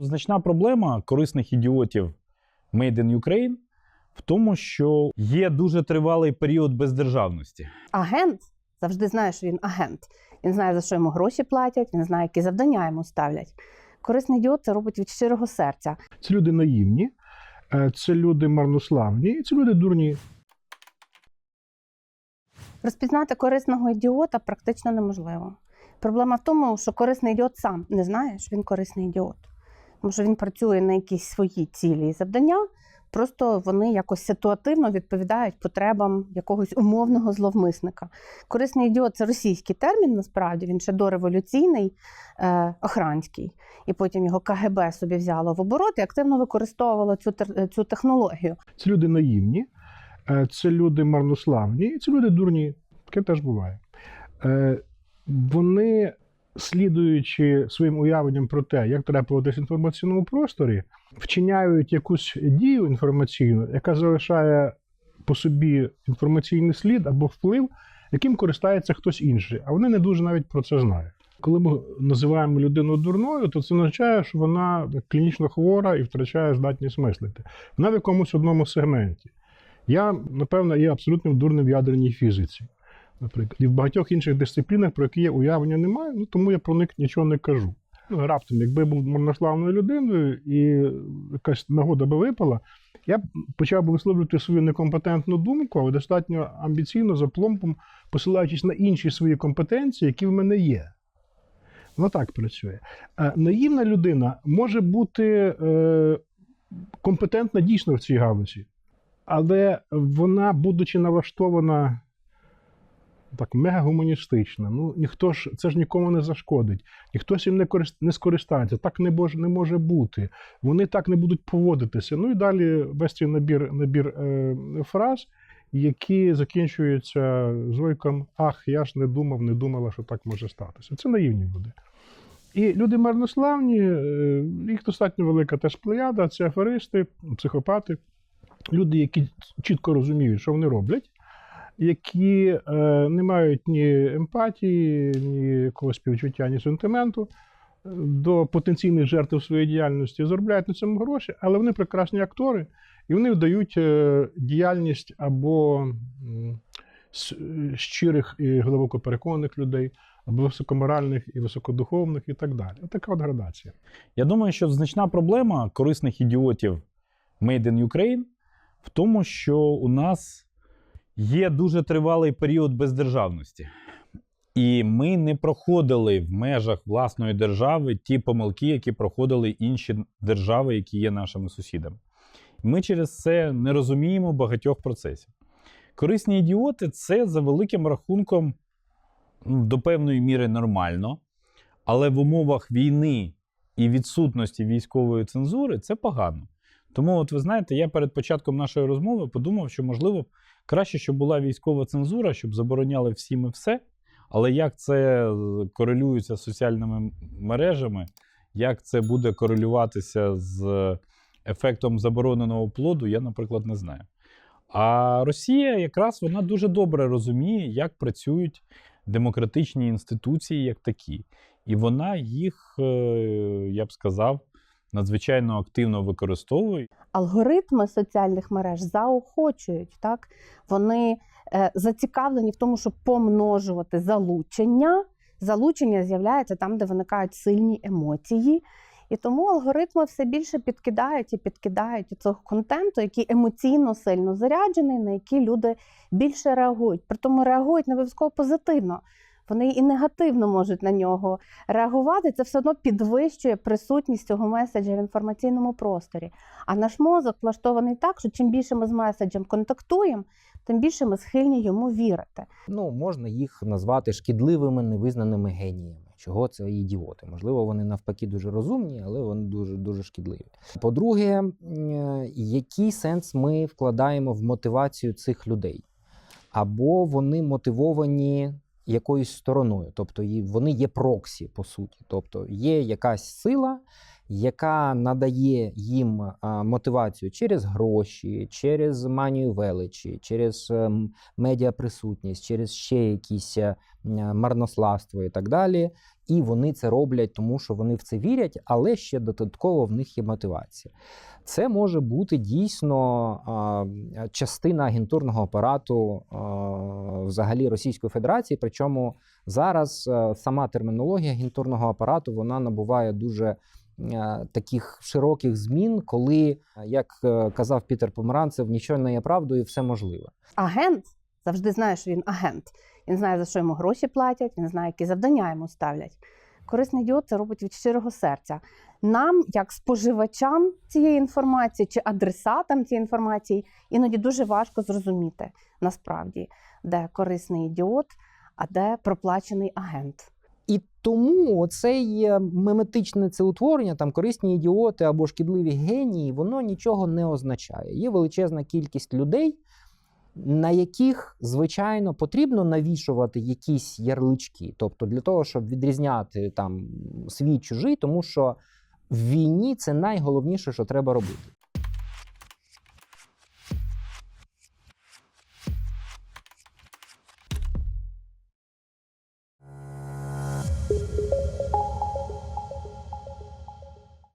Значна проблема корисних ідіотів Made in Ukraine в тому, що є дуже тривалий період бездержавності. Агент завжди знає, що він агент. Він знає, за що йому гроші платять, він знає, які завдання йому ставлять. Корисний ідіот це робить від щирого серця. Це люди наївні, е, це люди марнославні, і це люди дурні. Розпізнати корисного ідіота практично неможливо. Проблема в тому, що корисний ідіот сам не знає, що він корисний ідіот. Що він працює на якісь свої цілі і завдання, просто вони якось ситуативно відповідають потребам якогось умовного зловмисника. Корисний ідіот це російський термін, насправді він ще дореволюційний, е, охранський. І потім його КГБ собі взяло в оборот і активно використовувало цю, цю технологію. Це люди наївні, е, це люди марнославні, і це люди дурні. Таке теж буває. Е, Вони, слідуючи своїм уявленням про те, як треба поводитися в інформаційному просторі, вчиняють якусь дію інформаційну, яка залишає по собі інформаційний слід або вплив, яким користається хтось інший. А вони не дуже навіть про це знають. Коли ми називаємо людину дурною, то це означає, що вона клінічно хвора і втрачає здатність мислити. Вона в якомусь одному сегменті. Я, напевно, є абсолютним дурним в ядерній фізиці. Наприклад, і в багатьох інших дисциплінах, про які я уявлення не маю, ну тому я про них нічого не кажу. Ну, раптом, якби був марнославною людиною і якась нагода би випала, я б почав би висловлювати свою некомпетентну думку, але достатньо амбіційно, за пломбом, посилаючись на інші свої компетенції, які в мене є. Воно так працює. Е, Наївна людина може бути е, компетентна дійсно в цій галузі, але вона, будучи налаштована так мега-гуманістична, ну ніхто ж це ж нікому не зашкодить, ніхто цим не корист, не скористається, так не може, не може бути. Вони так не будуть поводитися. Ну і далі весь цей набір, набір е, фраз, які закінчуються зойком Ах, я ж не думав, не думала, що так може статися. Це наївні люди. І люди марнославні, е, їх достатньо велика теж плеяда, це аферисти, психопати, люди, які чітко розуміють, що вони роблять, які е, не мають ні емпатії, ні якогось співчуття, ні сентименту е, до потенційних жертв своєї діяльності, заробляють на цьому гроші, але вони прекрасні актори, і вони вдають е, діяльність або щирих і глибоко переконаних людей, або високоморальних і високодуховних, і так далі. Така от градація. Я думаю, що значна проблема корисних ідіотів Made in Ukraine в тому, що у нас є дуже тривалий період бездержавності. І ми не проходили в межах власної держави ті помилки, які проходили інші держави, які є нашими сусідами. Ми через це не розуміємо багатьох процесів. Корисні ідіоти це за великим рахунком ну, до певної міри нормально, але в умовах війни і відсутності військової цензури це погано. Тому, от ви знаєте, я перед початком нашої розмови подумав, що можливо краще, щоб була військова цензура, щоб забороняли всім і все. Але як це е, корелюється з соціальними мережами, як це буде корелюватися з ефектом забороненого плоду, я, наприклад, не знаю. А Росія якраз вона дуже добре розуміє, як працюють демократичні інституції як такі. І вона їх, е, я б сказав, надзвичайно активно використовує. алгоритми соціальних мереж заохочують, так вони е, зацікавлені в тому, щоб помножувати залучення. Залучення з'являється там, де виникають сильні емоції. І тому алгоритми все більше підкидають і підкидають цього контенту, який емоційно сильно заряджений, на який люди більше реагують. Притому реагують не обов'язково позитивно. Вони і негативно можуть на нього реагувати. Це все одно підвищує присутність цього меседжа в інформаційному просторі. А наш мозок влаштований так, що чим більше ми з меседжем контактуємо, тим більше ми схильні йому вірити. Ну, можна їх назвати шкідливими невизнаними геніями. Чого це ідіоти? Можливо, вони навпаки дуже розумні, але вони дуже дуже шкідливі. По-друге, е, який сенс ми вкладаємо в мотивацію цих людей? Або вони мотивовані якоюсь стороною, тобто вони є проксі, по суті. Тобто є якась сила, яка надає їм мотивацію через гроші, через манію величі, через ем, медіаприсутність, через ще якісь е, марнославство і так далі. і вони це роблять, тому що вони в це вірять, але ще додатково в них є мотивація. Це може бути дійсно частина агентурного апарату взагалі Російської Федерації. Причому зараз сама термінологія агентурного апарату вона набуває дуже е, таких широких змін, коли, е, як е, казав Пітер Помаранцев, нічого не є правдою, все можливе. Агент завжди знає, що він агент. Він знає, за що йому гроші платять, він знає, які завдання йому ставлять. Корисний ідіот це робить від щирого серця. Нам, як споживачам цієї інформації чи адресатам цієї інформації, іноді дуже важко зрозуміти насправді, де корисний ідіот, а де проплачений агент. І тому цей е, меметичне це утворення, там корисні ідіоти або шкідливі генії, воно нічого не означає. Є величезна кількість людей, на яких, звичайно, потрібно навішувати якісь ярлички. Тобто для того, щоб відрізняти там свій чужий, тому що в війні це найголовніше, що треба робити.